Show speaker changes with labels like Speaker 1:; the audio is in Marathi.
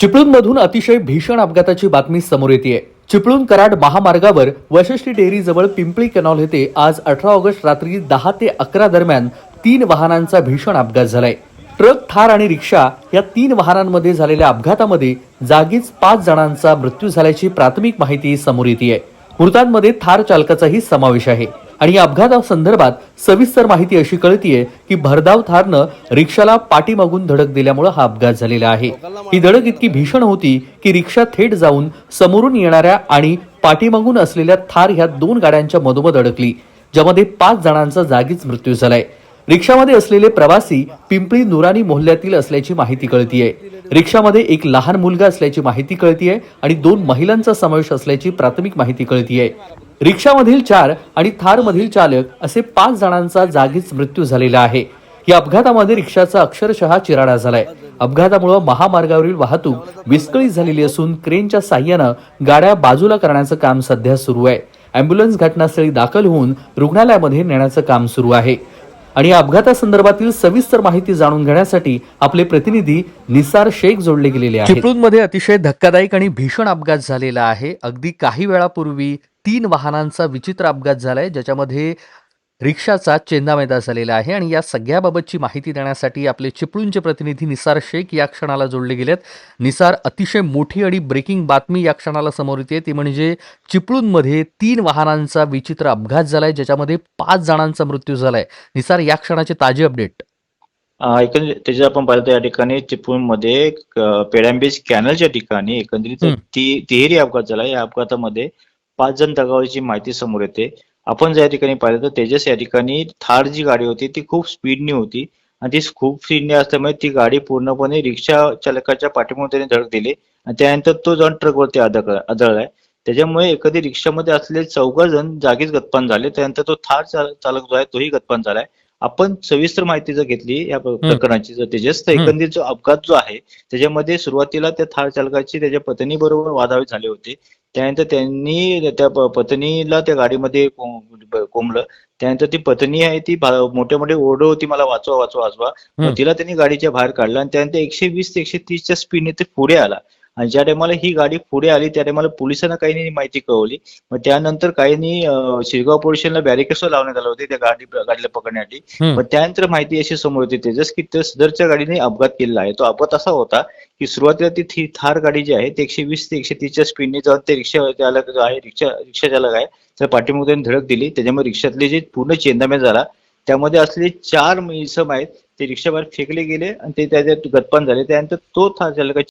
Speaker 1: चिपळूणमधून अतिशय भीषण अपघाताची बातमी समोर येते चिपळूण कराड महामार्गावर वशिष्ठी डेअरीजवळ पिंपळी कॅनॉल येथे आज अठरा ऑगस्ट रात्री दहा ते अकरा दरम्यान तीन वाहनांचा भीषण अपघात झालाय. ट्रक थार आणि रिक्षा या तीन वाहनांमध्ये झालेल्या अपघातामध्ये जागीच पाच जणांचा मृत्यू झाल्याची प्राथमिक माहिती समोर येते मृतांमध्ये थार चालकाचाही समावेश आहे. आणि या अपघातासंदर्भात सविस्तर माहिती अशी कळतीये की भरधाव थारनं रिक्षाला पाठीमागून धडक दिल्यामुळे हा अपघात झालेला आहे. ही धडक इतकी भीषण होती की रिक्षा थेट जाऊन समोरून येणाऱ्या आणि पाठीमागून असलेल्या थार ह्या दोन गाड्यांच्या मधोमध अडकली ज्यामध्ये पाच जणांचा जागीच मृत्यू झालाय. रिक्षामध्ये असलेले प्रवासी पिंपळी नुरानी मोहल्ल्यातील असल्याची माहिती कळतीये. रिक्षामध्ये एक लहान मुलगा असल्याची माहिती कळतीये आणि दोन महिलांचा समावेश असल्याची प्राथमिक माहिती कळतीये. रिक्षामधील चार आणि थारमधील चालक असे पाच जणांचा जागीच मृत्यू झालेला आहे. या अपघातामध्ये रिक्षाचा अक्षरशः चिराडा झालाय. अपघातामुळे महामार्गावरील वाहतूक विस्कळीत झालेली असून क्रेनच्या साह्यानं गाड्या बाजूला करण्याचं काम सध्या सुरू आहे. अँब्युलन्स घटनास्थळी दाखल होऊन रुग्णालयामध्ये नेण्याचं काम सुरू आहे. आणि या अपघातासंदर्भातील सविस्तर माहिती जाणून घेण्यासाठी आपले प्रतिनिधी निसार शेख जोडले गेलेले आहेत. चिपळूणमध्ये अतिशय धक्कादायक आणि भीषण अपघात झालेला आहे. अगदी काही वेळापूर्वी तीन वाहनांचा विचित्र अपघात झालाय ज्याच्यामध्ये रिक्षाचा चेंदामेदा झालेला आहे आणि या सगळ्याबाबतची माहिती देण्यासाठी आपले चिपळूणचे प्रतिनिधी निसार शेख या क्षणाला जोडले गेलेत. निसार अतिशय मोठी आणि ब्रेकिंग बातमी या क्षणाला समोर येते. ती म्हणजे चिपळूणमध्ये तीन वाहनांचा विचित्र अपघात झालाय ज्याच्यामध्ये पाच जणांचा मृत्यू झालाय. निसार या क्षणाचे ताजे अपडेट.
Speaker 2: एकंदरीत त्याच्यात आपण पाहिलं या ठिकाणी चिपळूणमध्ये पेडॅम्बेज कॅनलच्या ठिकाणी एकंदरीत. ती तिहेरी अपघात झाला. या अपघातामध्ये पाच जण दगावल्याची माहिती समोर येते. आपण ज्या ठिकाणी पाहिलं तर तेजस या ठिकाणी थार जी गाडी होती ती खूप स्पीडनी होती आणि ती खूप स्पीडनी असल्यामुळे ती गाडी पूर्णपणे रिक्षा चालकाच्या पाठीमागून त्याने धडक दिली आणि त्यानंतर तो जाऊन ट्रकवरती आदळला आदळलाय. त्याच्यामुळे एखादी रिक्षामध्ये असलेले चौघ जण जागीच गतपान झाले. त्यानंतर तो थार चाल- चालक जो आहे तोही गतपान झालाय. आपण सविस्तर माहिती जर घेतली या प्रकरणाची जर तेजस तर. एकंदरीत जो अपघात जो आहे त्याच्यामध्ये सुरुवातीला त्या थार चालकाची त्याच्या पत्नी बरोबर वादावे झाले होते. त्यानंतर त्यांनी त्या पत्नीला त्या गाडीमध्ये कोंब- कोंबलं. त्यानंतर ती पत्नी आहे ती मोठे मोठे ओरडत होती मला वाचवा वाचवा वाचवा. तिला त्यांनी गाडीच्या बाहेर काढलं आणि त्यानंतर एकशे वीस ते एकशे तीसच्या स्पीडने ते पुढे आला. आणि ज्या टायमाला ही गाडी पुढे आली त्या टायमाला पोलिसांना काही माहिती कळवली. मग त्यानंतर काहींनी शिरगाव पोलीस स्टेशनला बॅरिकेड्स लावण्यात आले होते त्या गाडी गाडीला पकडण्यासाठी. पण त्यानंतर माहिती अशी समोर येते तेजस की त्या सदरच्या गाडीने अपघात केलेला आहे. तो अपघात असा होता की सुरुवातीला ती थी थार गाडी जी आहे ती एकशे वीस ते एकशे तीसच्या स्पीडने जाऊन ते रिक्षा चालक जो आहे रिक्षा रिक्षा चालक आहे त्या पाठीमागे त्याने धडक दिली. त्याच्यामुळे रिक्षातले जे पूर्ण चेंदामे झाला त्यामध्ये असलेले चार इसम आहेत ते रिक्षाबाहेर फेकले गेले आणि ते त्याच्यात गतपान झाले. त्यानंतर तो थार चालकाची